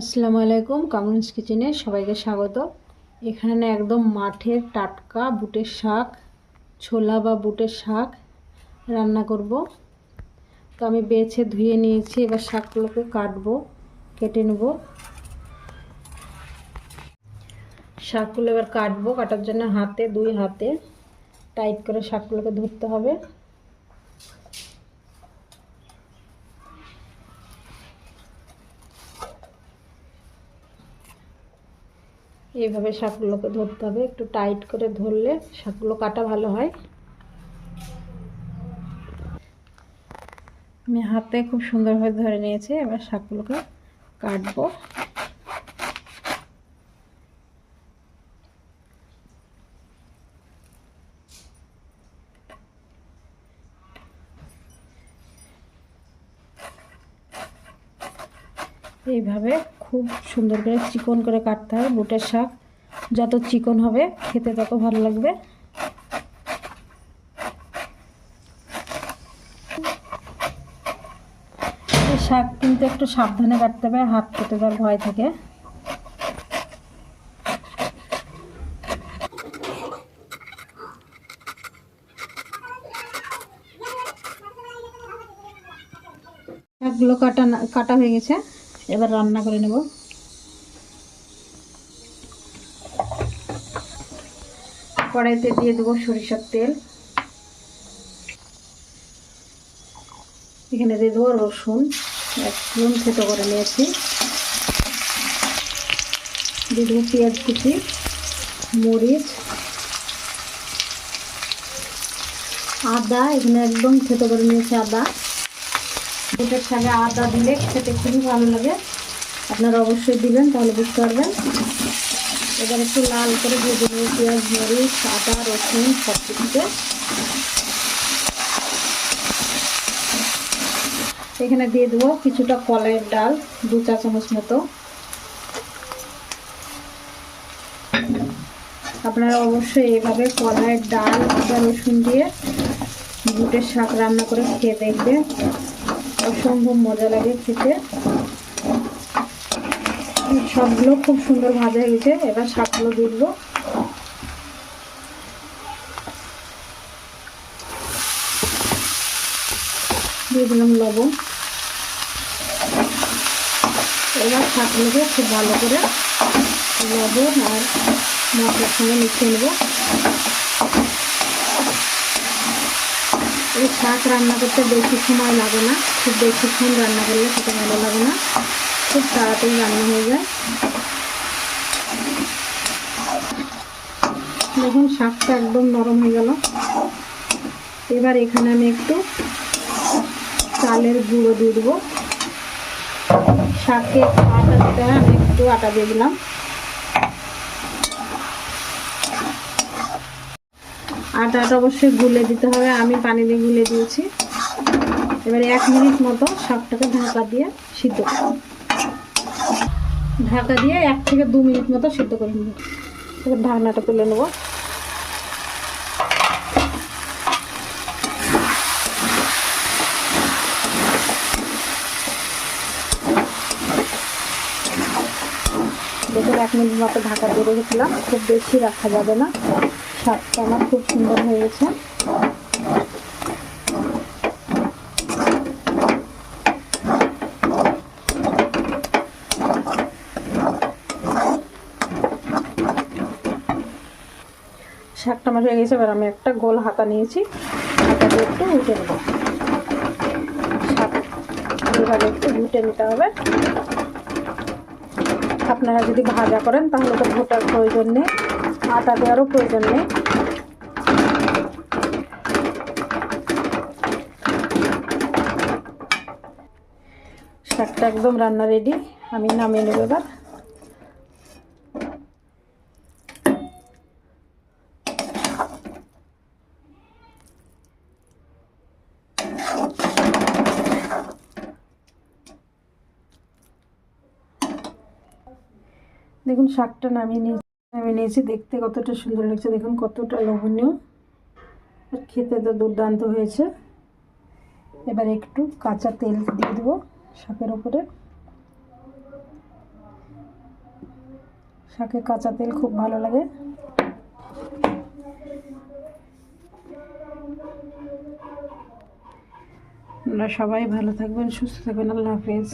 আসসালামু আলাইকুম, কামরুন্স কিচেনে সবাইকে স্বাগত। এখানে একদম মাঠের টাটকা বুটের শাক, ছোলা বা বুটের শাক রান্না করব। তো আমি বেছে ধুয়ে নিয়েছি, এবার শাকগুলোকে কাটবো, কেটে নেব। শাকগুলো এবার কাটবো, কাটার জন্য হাতে, দুই হাতে টাইট করে শাকগুলোকে ধরতে হবে। এইভাবে শাকগুলোকে ধরতে হবে। একটু টাইট করে ধরলে শাকগুলো কাটা ভালো হয়। আমি হাতে খুব সুন্দরভাবে ধরে নিয়েছি। এবার শাকগুলোকে কাটবো। এইভাবে খুব সুন্দর করে চিকন করে কাটতে হবে বুটের শাক। যত চিকন হবে, খেতে তত ভালো লাগবে। শাক কিন্তু একটু সাবধানে কাটতে হবে হাত কেটে যাওয়ার ভয় থাকে। শাকগুলো কাটা কাটা হয়ে গেছে। এবার রান্না করে নেব। কড়াইতে দিয়ে দেবো সরিষার তেল। এখানে দিয়ে দেবো রসুন একদম থেতো করে নিয়েছি। দিয়ে দেবো পেঁয়াজ কুচি, মরিচ। আদা, এখানে একদম থেতো করে নিয়েছি আদা। বুটের শাকে আদা দিলে খেতে খুবই ভালো লাগে। আপনারা অবশ্যই দিবেন, তাহলে বুঝতে পারবেন। এবার একটু লাল করে দিয়ে দেবো পেঁয়াজ, মরিচ, আদা, রসুন সব কিছুতে এখানে দিয়ে দেবো কিছুটা কলের ডাল, দু চা চামচ মতো। আপনারা অবশ্যই এভাবে কলাইয়ের ডাল আদা রসুন দিয়ে বুটের শাক রান্না করে খেয়ে দেখবেন। অসম্ভব মজা লাগে খেতে। সবগুলো খুব সুন্দর ভাজা হয়ে গেছে, এবার শাকগুলো দেবো। দিয়ে দিলাম লবণ। এবার শাকগুলোকে খুব ভালো করে লবণ আর মশলার সঙ্গে মিশিয়ে নেব। এই শাক রান্না করতে বেশি সময় লাগে না। খুব বেশিক্ষণ রান্না করলে সেটা ভালো লাগে না। খুব তাড়াতাড়ি রান্না হয়ে যায়। দেখুন, শাকটা একদম নরম হয়ে গেল। এবার এখানে আমি একটু চালের গুঁড়ো দিয়ে দেবো। শাকে আটা দিতে আমি একটু আটা দিয়ে দিলাম। আটাটা অবশ্যই গুলে দিতে হবে। আমি পানি দিয়ে গুলে দিয়েছি। এবারে এক মিনিট মতো শাকটাকে ঢাকা দিয়ে সিদ্ধ করব। ঢাকা দিয়ে এক থেকে দু মিনিট মতো সিদ্ধ করে নেব। এবার ঢাকনাটা তুলে নেব দেখুন এক মিনিট মতো ঢাকা দিয়ে রেখেছিলাম। খুব বেশি রাখা যাবে না। শাকটা আমার খুব সুন্দর হয়ে গেছে। শাকটা আমার হয়ে গেছে। এবার আমি একটা গোল হাতা নিয়েছি। হাতা দিয়ে একটু উঠে নেব। শাক এভাবে একটু উঠে নিতে হবে। আপনারা যদি ভাজা করেন, তাহলে তো ভোটার প্রয়োজন নেই, আটা দেওয়ারও প্রয়োজন নেই। শাকটা একদম রান্না রেডি আমি নামিয়ে নেব এবার। দেখুন, শাকটা নামিয়ে নিয়ে নামিয়ে নিয়েছি। দেখতে কতটা সুন্দর লাগছে, দেখুন কতটা লোভনীয়। আর খেতে তো দুর্দান্ত হয়েছে। এবার একটু কাঁচা তেল দিয়ে দেবো শাকের ওপরে শাকে কাঁচা তেল খুব ভালো লাগে। আপনারা সবাই ভালো থাকবেন, সুস্থ থাকবেন। আল্লাহ হাফেজ।